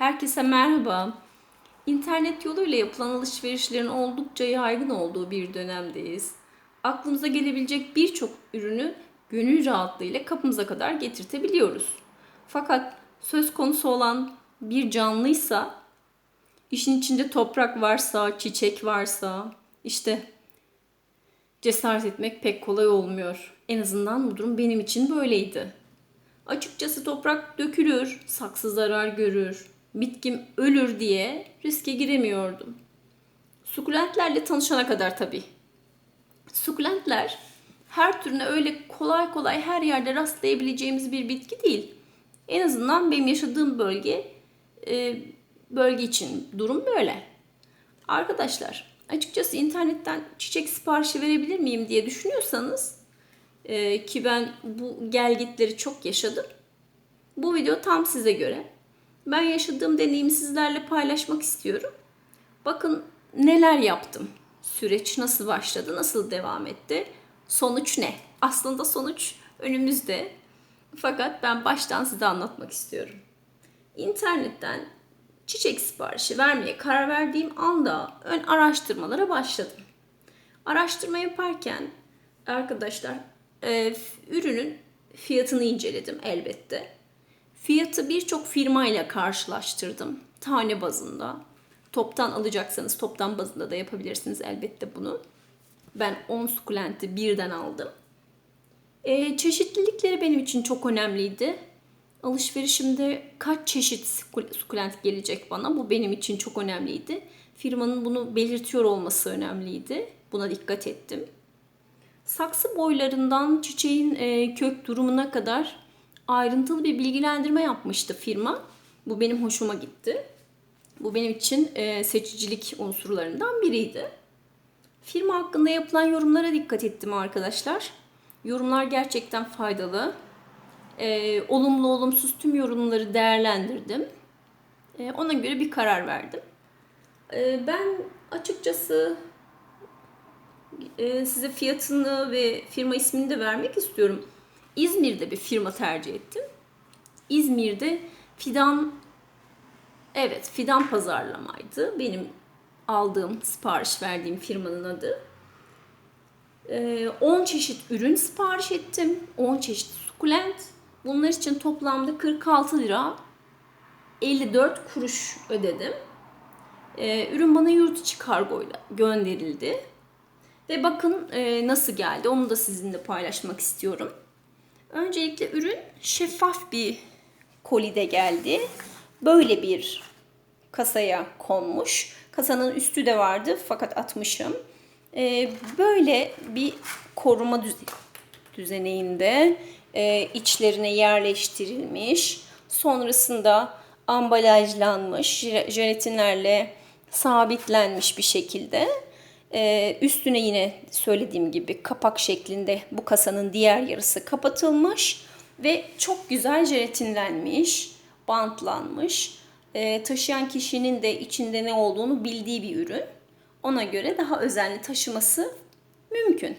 Herkese merhaba. İnternet yoluyla yapılan alışverişlerin oldukça yaygın olduğu bir dönemdeyiz. Aklımıza gelebilecek birçok ürünü gönül rahatlığıyla kapımıza kadar getirtebiliyoruz. Fakat söz konusu olan bir canlıysa, işin içinde toprak varsa, çiçek varsa, işte cesaret etmek pek kolay olmuyor. En azından bu durum benim için böyleydi. Açıkçası toprak dökülür, saksı zarar görür, bitkim ölür diye riske giremiyordum. Sukulentlerle tanışana kadar tabii. Sukulentler her türüne öyle kolay kolay her yerde rastlayabileceğimiz bir bitki değil. En azından benim yaşadığım bölge e, bölge için durum böyle. Arkadaşlar açıkçası internetten çiçek siparişi verebilir miyim diye düşünüyorsanız e, ki ben bu gelgitleri çok yaşadım. Bu video tam size göre. Ben yaşadığım deneyimi sizlerle paylaşmak istiyorum. Bakın neler yaptım. Süreç nasıl başladı, nasıl devam etti? Sonuç ne? Aslında sonuç önümüzde. Fakat ben baştan size anlatmak istiyorum. İnternetten çiçek siparişi vermeye karar verdiğim anda ön araştırmalara başladım. Araştırma yaparken arkadaşlar e, ürünün fiyatını inceledim elbette. Fiyatı birçok firmayla karşılaştırdım. Tane bazında. Toptan alacaksanız toptan bazında da yapabilirsiniz elbette bunu. Ben 10 sukulenti birden aldım. E, çeşitlilikleri benim için çok önemliydi. Alışverişimde kaç çeşit sukulent gelecek bana bu benim için çok önemliydi. Firmanın bunu belirtiyor olması önemliydi. Buna dikkat ettim. Saksı boylarından çiçeğin e, kök durumuna kadar ayrıntılı bir bilgilendirme yapmıştı firma. Bu benim hoşuma gitti. Bu benim için e, seçicilik unsurlarından biriydi. Firma hakkında yapılan yorumlara dikkat ettim arkadaşlar. Yorumlar gerçekten faydalı. E, olumlu olumsuz tüm yorumları değerlendirdim. E, ona göre bir karar verdim. E, ben açıkçası e, size fiyatını ve firma ismini de vermek istiyorum. İzmir'de bir firma tercih ettim. İzmir'de fidan evet fidan pazarlamaydı. Benim aldığım, sipariş verdiğim firmanın adı. 10 çeşit ürün sipariş ettim. 10 çeşit sukulent. Bunlar için toplamda 46 lira 54 kuruş ödedim. Ürün bana yurt içi kargoyla gönderildi. Ve bakın nasıl geldi onu da sizinle paylaşmak istiyorum. Öncelikle ürün şeffaf bir kolide geldi. Böyle bir kasaya konmuş. Kasanın üstü de vardı fakat atmışım. Ee, böyle bir koruma düzeneğinde e, içlerine yerleştirilmiş. Sonrasında ambalajlanmış, jelatinlerle sabitlenmiş bir şekilde. Ee, üstüne yine söylediğim gibi kapak şeklinde bu kasanın diğer yarısı kapatılmış ve çok güzel jelatinlenmiş, bantlanmış. Ee, taşıyan kişinin de içinde ne olduğunu bildiği bir ürün. Ona göre daha özenli taşıması mümkün.